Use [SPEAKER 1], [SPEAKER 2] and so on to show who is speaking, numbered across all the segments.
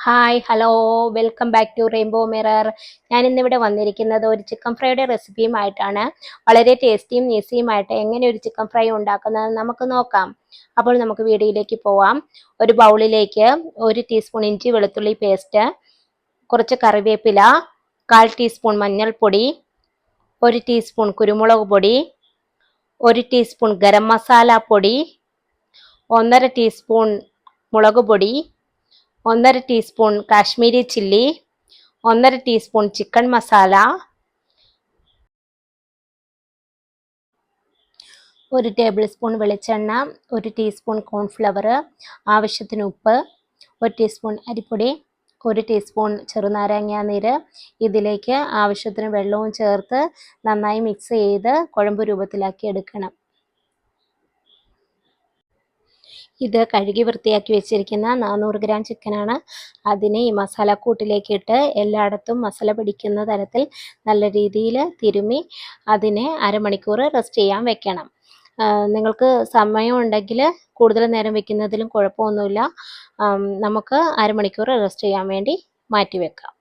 [SPEAKER 1] Hi hello welcome back to rainbow mirror ഞാൻ ഇന്നിവിടെ വന്നിരിക്കുന്നത് ഒരു ചിക്കൻ ഫ്രൈയുടെ റെസിപ്പിയുമായിട്ടാണ് വളരെ ടേസ്റ്റിയും ഈസിയുമായിട്ട് എങ്ങനെ ഒരു ചിക്കൻ ഫ്രൈ ഉണ്ടാക്കുന്നത് നമുക്ക് നോക്കാം. അപ്പോൾ നമുക്ക് വീഡിയോയിലേക്ക് പോവാം. ഒരു ബൗളിലേക്ക് ഒരു ടീസ്പൂൺ ഇഞ്ചി വെളുത്തുള്ളി പേസ്റ്റ് കുറച്ച് കറിവേപ്പില കാൽ ടീസ്പൂൺ മഞ്ഞൾപ്പൊടി ഒരു ടീസ്പൂൺ കുരുമുളക് പൊടി ഒരു ടീസ്പൂൺ ഗരം മസാല പൊടി ഒന്നര ടീസ്പൂൺ മുളക് പൊടി ഒന്നര ടീസ്പൂൺ കാശ്മീരി ചില്ലി ഒന്നര ടീസ്പൂൺ ചിക്കൻ മസാല ഒരു ടേബിൾ സ്പൂൺ വെളിച്ചെണ്ണ ഒരു ടീസ്പൂൺ കോൺഫ്ലവർ ആവശ്യത്തിന് ഉപ്പ് ഒരു ടീസ്പൂൺ അരിപ്പൊടി ഒരു ടീസ്പൂൺ ചെറുനാരങ്ങ നീര്. ഇതിലേക്ക് ആവശ്യത്തിന് വെള്ളവും ചേർത്ത് നന്നായി മിക്സ് ചെയ്ത് കുഴമ്പ് രൂപത്തിലാക്കി എടുക്കണം. ഇത് കഴുകി വൃത്തിയാക്കി വെച്ചിരിക്കുന്ന നാനൂറ് ഗ്രാം ചിക്കനാണ്. അതിനെ ഈ മസാലക്കൂട്ടിലേക്ക് ഇട്ട് എല്ലായിടത്തും മസാല പിടിക്കുന്ന തരത്തിൽ നല്ല രീതിയിൽ തിരുമി അതിനെ അരമണിക്കൂർ റെസ്റ്റ് ചെയ്യാൻ വെക്കണം. നിങ്ങൾക്ക് സമയമുണ്ടെങ്കിൽ കൂടുതൽ നേരം വെക്കുന്നതിലും കുഴപ്പമൊന്നുമില്ല. നമുക്ക് അരമണിക്കൂർ റെസ്റ്റ് ചെയ്യാൻ വേണ്ടി മാറ്റി വെക്കാം.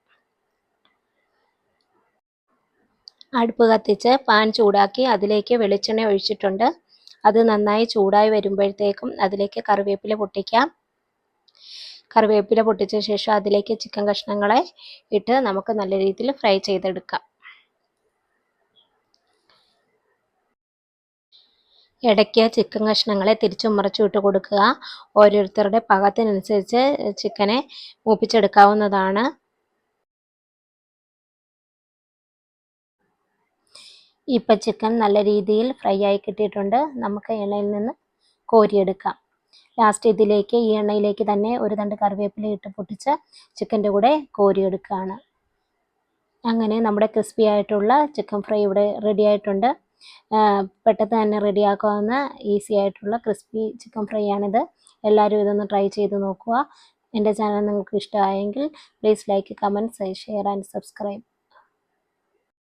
[SPEAKER 1] അടുപ്പ് കത്തിച്ച് പാൻ ചൂടാക്കി അതിലേക്ക് വെളിച്ചെണ്ണ ഒഴിച്ചിട്ടുണ്ട്. അത് നന്നായി ചൂടായി വരുമ്പോഴത്തേക്കും അതിലേക്ക് കറിവേപ്പില പൊട്ടിക്കാം. കറിവേപ്പില പൊട്ടിച്ച ശേഷം അതിലേക്ക് ചിക്കൻ കഷ്ണങ്ങളെ ഇട്ട് നമുക്ക് നല്ല രീതിയിൽ ഫ്രൈ ചെയ്തെടുക്കാം. ഇടയ്ക്ക് ചിക്കൻ കഷ്ണങ്ങളെ തിരിച്ചു മറിച്ചും ഇട്ട് കൊടുക്കുക. ഓരോരുത്തരുടെ പാകത്തിനനുസരിച്ച് ചിക്കനെ മൂപ്പിച്ചെടുക്കാവുന്നതാണ്. ഇപ്പം ചിക്കൻ നല്ല രീതിയിൽ ഫ്രൈ ആയി കിട്ടിയിട്ടുണ്ട്. നമുക്ക് എണ്ണയിൽ നിന്ന് കോരിയെടുക്കാം. ലാസ്റ്റ് ഇതിലേക്ക് ഈ എണ്ണയിലേക്ക് തന്നെ ഒരു തണ്ട് കറിവേപ്പില ഇട്ട് പൊട്ടിച്ച് ചിക്കന്റെ കൂടെ കോരിയെടുക്കുകയാണ്. അങ്ങനെ നമ്മുടെ ക്രിസ്പി ആയിട്ടുള്ള ചിക്കൻ ഫ്രൈ ഇവിടെ റെഡി ആയിട്ടുണ്ട്. പെട്ടെന്ന് തന്നെ റെഡിയാക്കാവുന്ന ഈസി ആയിട്ടുള്ള ക്രിസ്പി ചിക്കൻ ഫ്രൈ ആണിത്. എല്ലാവരും ഇതൊന്ന് ട്രൈ ചെയ്ത് നോക്കുക. എന്റെ ചാനൽ നിങ്ങൾക്ക് ഇഷ്ടമായെങ്കിൽ please like comment share and subscribe